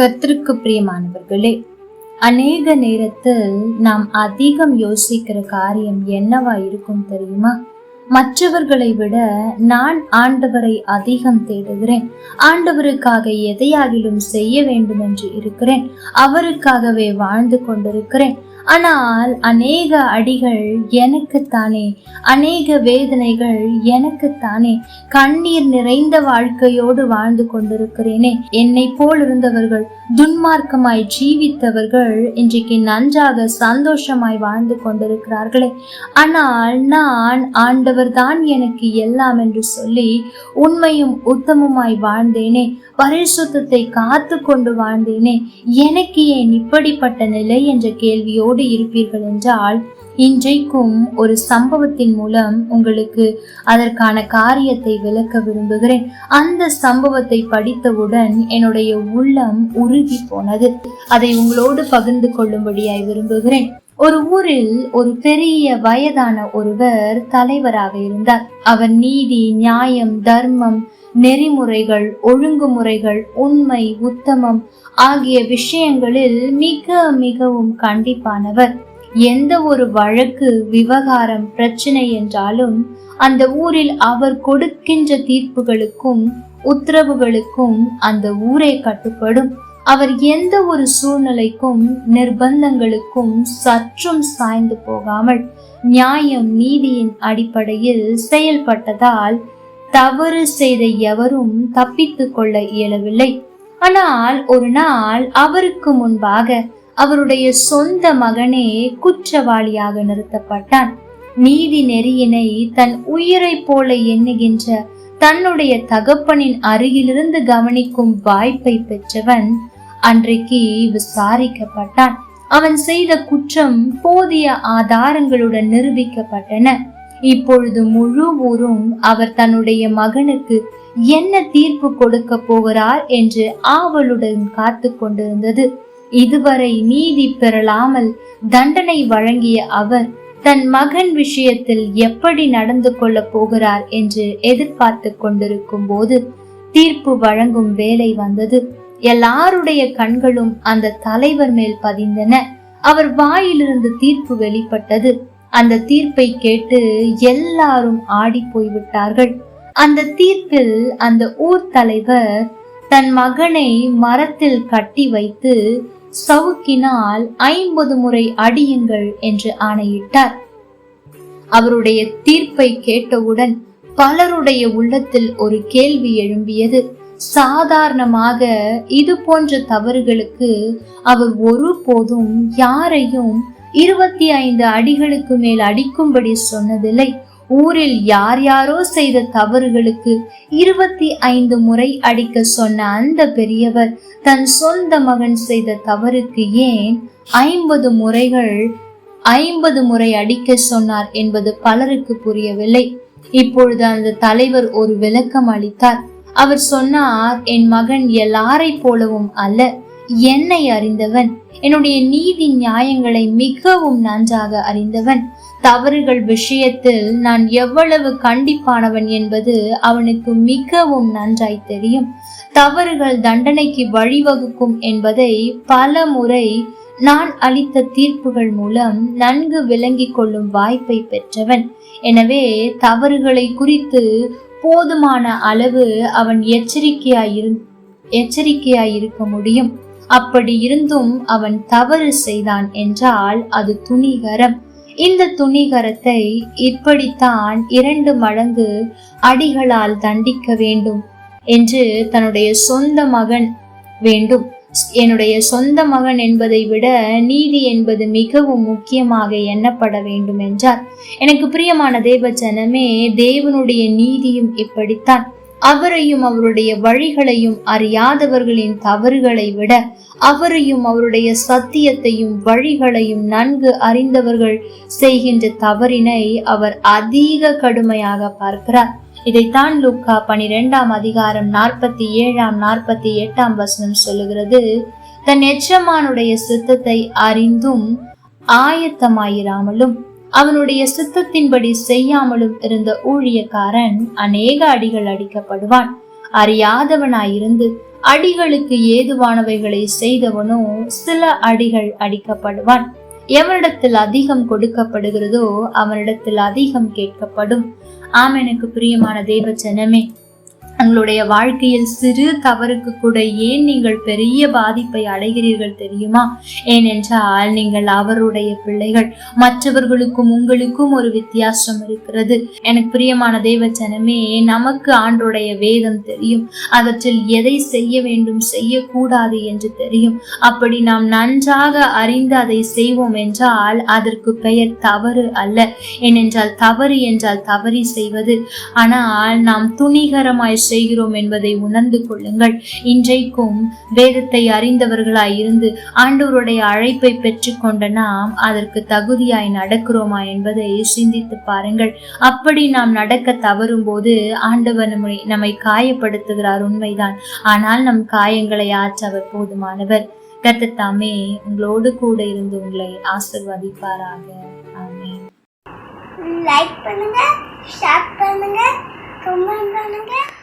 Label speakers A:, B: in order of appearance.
A: கர்த்தருக்கு பிரியமானவர்களே அநேக நேரத்தில் நாம் அதிகம் யோசிக்கிற காரியம் என்னவா இருக்கும் தெரியுமா மற்றவர்களை விட நான் ஆண்டவரை அதிகம் தேடுகிறேன் ஆண்டவருக்காக எதையாகிலும் செய்ய வேண்டும் என்று இருக்கிறேன் அவருக்காகவே வாழ்ந்து கொண்டிருக்கிறேன் ஆனால் அநேக அடிகள் எனக்குத்தானே அநேக வேதனைகள் எனக்குத்தானே கண்ணீர் நிறைந்த வாழ்க்கையோடு வாழ்ந்து கொண்டிருக்கிறேனே என்னை போல் இருந்தவர்கள் துன்மார்க்கமாய் ஜீவித்தவர்கள் இன்றைக்கு நன்றாக சந்தோஷமாய் வாழ்ந்து கொண்டிருக்கிறார்களே ஆனால் நான் ஆண்டவர் தான் எனக்கு எல்லாம் என்று சொல்லி உண்மையும் உத்தமமாய் வாழ்ந்தேனே பரிசுத்தத்தை காத்து கொண்டு வாழ்ந்தேனே எனக்கு ஏன் இப்படிப்பட்ட நிலை என்ற கேள்வியோடு இருப்பீர்கள் என்றால் இன்றைக்கும் ஒரு சம்பவத்தின் மூலம் உங்களுக்கு அதற்கான காரியத்தை விளக்க விரும்புகிறேன் அந்த சம்பவத்தை படித்தவுடன் என்னுடைய உள்ளம் உருகி போனது அதை உங்களோடு பகிர்ந்து கொள்ளும்படியாய் விரும்புகிறேன் ஒரு ஊரில் ஒரு பெரிய வயதான ஒருவர் தலைவராக இருந்தார் அவர் நீதி நியாயம் தர்மம் நெறிமுறைகள் ஒழுங்குமுறைகள் உண்மை உத்தமம் ஆகிய விஷயங்களில் மிக மிகவும் கண்டிப்பானவர் எந்த ஒரு வழக்கு விவகாரம் பிரச்சனை என்றாலும் அந்த ஊரில் அவர் கொடுக்கின்ற தீர்ப்புகளுக்கும் உத்தரவுகளுக்கும் அந்த ஊரே கட்டுப்படும் அவர் எந்த ஒரு சூழ்நிலைக்கும் நிர்பந்தங்களுக்கும் சற்றும் சாய்ந்து போகாமல் நியாயம் நீதியின் அடிப்படையில் செயல்பட்டதால் தவறு செய்த எவரும் தப்பித்து கொள்ள இயலவில்லை ஆனால் ஒரு நாள் அவருக்கு முன்பாக அவருடைய சொந்த மகனே குற்றவாளியாக நிறுத்தப்பட்டான் நீதி நெறியினை தன் உயிரை போல எண்ணுகின்ற தன்னுடைய தகப்பனின் அருகிலிருந்து கவனிக்கும் வாய்ப்பை பெற்றவன் அன்றைக்கு விசாரிக்கப்பட்டான் அவன் செய்த குற்றம் போதிய ஆதாரங்களுடன் நிரூபிக்கப்பட்டன இப்பொழுது முழு ஊரும் அவர் தன்னுடைய மகனுக்கு என்ன தீர்ப்பு கொடுக்க போகிறார் என்று ஆவலுடன் காத்து கொண்டிருந்தது இதுவரை நீதி பெறலாமல் தண்டனை வழங்கிய அவர் தன் மகன் விஷயத்தில் எப்படி நடந்து கொள்ளப் போகிறார் என்று எதிர்பார்த்து கொண்டிருக்கும் போது தீர்ப்பு வழங்கும் வேலை வந்தது எல்லாருடைய கண்களும் அந்த தலைவர் மேல் பதிந்தன அவர் வாயிலிருந்து தீர்ப்பு வெளிப்பட்டது அந்த தீர்ப்பை கேட்டு எல்லாரும் ஆடி போய்விட்டார்கள் அந்த தீர்ப்பில் அந்த ஊர் தலைவர் தன் மகனை மரத்தில் கட்டி வைத்து சவுக்கினால் ஐம்பது முறை அடியுங்கள் என்று ஆணையிட்டார் அவருடைய தீர்ப்பை கேட்டவுடன் பலருடைய உள்ளத்தில் ஒரு கேள்வி எழும்பியது சாதாரணமாக இது போன்ற தவறுகளுக்கு அவர் ஒருபோதும் யாரையும் இருபத்தி ஐந்து அடிகளுக்கு மேல் அடிக்கும்படி சொன்னதில்லை ஊரில் யார் யாரோ செய்த தவறுகளுக்கு இருபத்தி ஐந்து முறை அடிக்க சொன்ன அந்த பெரியவர் தன் சொந்த மகன் செய்த தவறுக்கு ஏன் ஐம்பது முறைகள் ஐம்பது முறை அடிக்க சொன்னார் என்பது பலருக்கு புரியவில்லை இப்பொழுது அந்த தலைவர் ஒரு விளக்கம் அளித்தார் அவர் சொன்னார் என் மகன் எல்லாரை போலவும் அல்ல என்னை அறிந்தவன் என்னுடைய நீதி நியாயங்களை மிகவும் நன்றாக அறிந்தவன் தவறுகள் விஷயத்தில் நான் எவ்வளவு கண்டிப்பானவன் என்பது அவனுக்கு மிகவும் நன்றாய் தெரியும் தவறுகள் தண்டனைக்கு வழிவகுக்கும் என்பதை பல முறை நான் அளித்த தீர்ப்புகள் மூலம் நன்கு விளங்கி கொள்ளும் வாய்ப்பை பெற்றவன் எனவே தவறுகளை குறித்து போதுமான அளவு அவன் எச்சரிக்கையாயிரு எச்சரிக்கையாயிருக்க முடியும் அப்படி இருந்தும் அவன் தவறு செய்தான் என்றால் அது துணிகரம் இந்த துணிகரத்தை இப்படித்தான் இரண்டு மடங்கு அடிகளால் தண்டிக்க வேண்டும் என்று தன்னுடைய சொந்த மகன் வேண்டும் என்னுடைய சொந்த மகன் என்பதை விட நீதி என்பது மிகவும் முக்கியமாக எண்ணப்பட வேண்டும் என்றார் எனக்கு பிரியமான தேவ ஜனமே தேவனுடைய நீதியும் இப்படித்தான் அவரையும் அவருடைய வழிகளையும் அறியாதவர்களின் தவறுகளை விட அவரையும் அவருடைய சத்தியத்தையும் வழிகளையும் நன்கு அறிந்தவர்கள் செய்கின்ற தவறினை அவர் அதிக கடுமையாக பார்க்கிறார் இதைத்தான் லுக்கா பனிரெண்டாம் அதிகாரம் நாற்பத்தி ஏழாம் நாற்பத்தி எட்டாம் வசனம் சொல்லுகிறது தன் எச்சமானுடைய சித்தத்தை அறிந்தும் ஆயத்தமாயிராமலும் அவனுடைய சித்தத்தின்படி செய்யாமலும் இருந்த ஊழியக்காரன் அநேக அடிகள் அடிக்கப்படுவான் அறியாதவனாயிருந்து அடிகளுக்கு ஏதுவானவைகளை செய்தவனோ சில அடிகள் அடிக்கப்படுவான் எவரிடத்தில் அதிகம் கொடுக்கப்படுகிறதோ அவனிடத்தில் அதிகம் கேட்கப்படும் ஆம் எனக்கு பிரியமான தெய்வ ஜனமே உங்களுடைய வாழ்க்கையில் சிறு தவறுக்கு கூட ஏன் நீங்கள் பெரிய பாதிப்பை அடைகிறீர்கள் தெரியுமா ஏனென்றால் நீங்கள் அவருடைய பிள்ளைகள் மற்றவர்களுக்கும் உங்களுக்கும் ஒரு வித்தியாசம் இருக்கிறது எனக்கு பிரியமான தெய்வ ஜனமே நமக்கு ஆண்டுடைய வேதம் தெரியும் அவற்றில் எதை செய்ய வேண்டும் செய்யக்கூடாது என்று தெரியும் அப்படி நாம் நன்றாக அறிந்து அதை செய்வோம் என்றால் அதற்கு பெயர் தவறு அல்ல ஏனென்றால் தவறு என்றால் தவறி செய்வது ஆனால் நாம் துணிகரமாய் செய்கிறோம் என்பதை உணர்ந்து கொள்ளுங்கள் இன்றைக்கும் வேதத்தை அறிந்தவர்களாய் இருந்து ஆண்டவருடைய அழைப்பை பெற்றுக்கொண்ட நாம் அதற்கு தகுதியாய் நடக்கிறோமா என்பதை சிந்தித்து பாருங்கள் அப்படி நாம் நடக்க தவறும் போது ஆண்டவர் நம்மை நம்மை காயப்படுத்துகிறார் உண்மைதான் ஆனால் நம் காயங்களை ஆற்ற அவர் போதுமானவர் கத்தத்தாமே உங்களோடு கூட இருந்து உங்களை ஆசிர்வதிப்பாராக லைக் பண்ணுங்க ஷேர் பண்ணுங்க கமெண்ட் பண்ணுங்க